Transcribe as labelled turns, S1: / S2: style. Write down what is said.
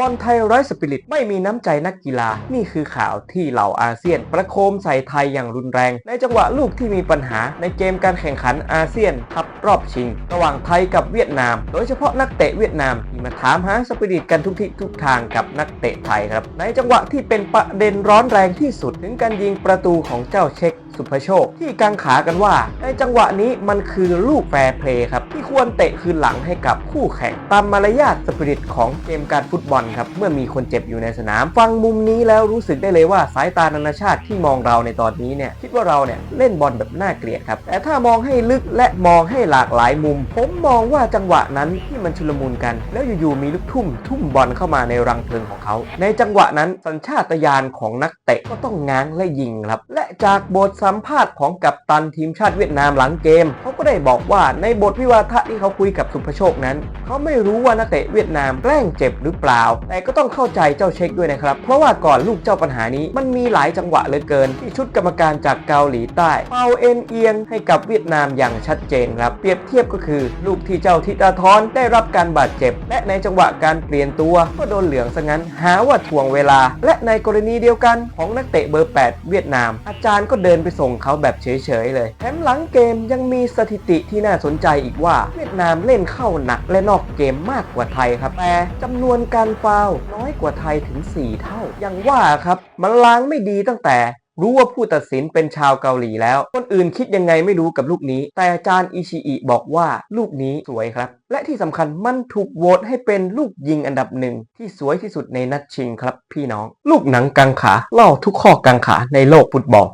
S1: บอลไทยไร้สปิริตไม่มีน้ำใจนักกีฬา นี่คือข่าวที่เหล่าอาเซียน ประโคมใส่ไทยอย่างรุนแรง ในจังหวะลูกที่มีปัญหาในเกมการแข่งขันอาเซียนคัพรอบชิง ระหว่างไทยกับเวียดนาม โดยเฉพาะนักเตะเวียดนามที่มาถามหาสปิริตกันทุกทิศทุกทางกับนักเตะไทยครับ ในจังหวะที่เป็นประเด็นร้อนแรงที่สุดถึงการยิงประตูของเจ้าเช็ค สุภโชค ที่กังขากันว่า ในจังหวะนี้มันคือลูกแฟร์เพลย์ครับ ที่ควรเตะคืนหลังให้กับคู่แข่ง ตามมารยาทสปิริตของเกมการฟุตบอลครับ เมื่อมีคนเจ็บอยู่ในสนาม ฟังมุมนี้แล้วรู้สึกได้เลยว่าสายตานานาชาติที่มองเราในตอนนี้เนี่ยคิดว่าเราเนี่ยเล่นบอลแบบน่าเกลียดครับ แต่ถ้ามองให้ลึกและมองให้หลากหลายมุม ผมมองว่าจังหวะนั้นที่มันชุลมุนกัน แล้วอยู่ๆมีลูกทุ่มทุ่มบอลเข้ามาในรังเพลิงของเขา ในจังหวะนั้นสัญชาตญาณของนักเตะก็ต้องง้างและยิงครับ และ จากบทสัมภาษณ์ของกัปตันทีมชาติเวียดนามหลังเกม เขาก็ได้บอกว่าในบทวิวาทะที่เขาคุยกับสุภโชคนั้น เขาไม่รู้ว่านักเตะเวียดนามแกล้งเจ็บหรือเปล่า แต่ก็ต้องเข้าใจเจ้าเช็คด้วยนะครับ เพราะว่าก่อนลูกเจ้าปัญหานี้มันมีหลายจังหวะเหลือเกิน ที่ชุดกรรมการจากเกาหลีใต้เป่าเอ็นเอียงให้กับเวียดนามอย่างชัดเจนครับเปรียบเทียบก็คือลูกที่เจ้าทิตาทรได้รับการบาดเจ็บ และในจังหวะการเปลี่ยนตัวก็โดนเหลืองซะงั้นหาว่าถ่วงเวลา และในกรณีเดียวกันของนักเตะเบอร์ 8 เวียดนามอาจารย์ก็เดินไปส่งเขาแบบเฉยๆเลย แถมหลังเกมยังมีสถิติที่น่าสนใจอีกว่า เวียดนามเล่นเข้าหนักและนอกเกมมากกว่าไทยครับ แต่จำนวนการฟาวน้อยกว่าไทยถึง 4 เท่า อย่างว่าครับ มันล้างไม่ดีตั้งแต่รู้ว่าผู้ตัดสินเป็นชาวเกาหลีแล้ว คนอื่นคิดยังไงไม่รู้กับลูกนี้ แต่อาจารย์อิชิอิบอกว่าลูกนี้สวยครับ และที่สำคัญมันถูกโหวตให้เป็นลูกยิงอันดับหนึ่ง ที่สวยที่สุดในนัดชิงครับพี่น้อง ลูกหนังกังขาเล่าทุกข้อกังขาในโลกฟุตบอล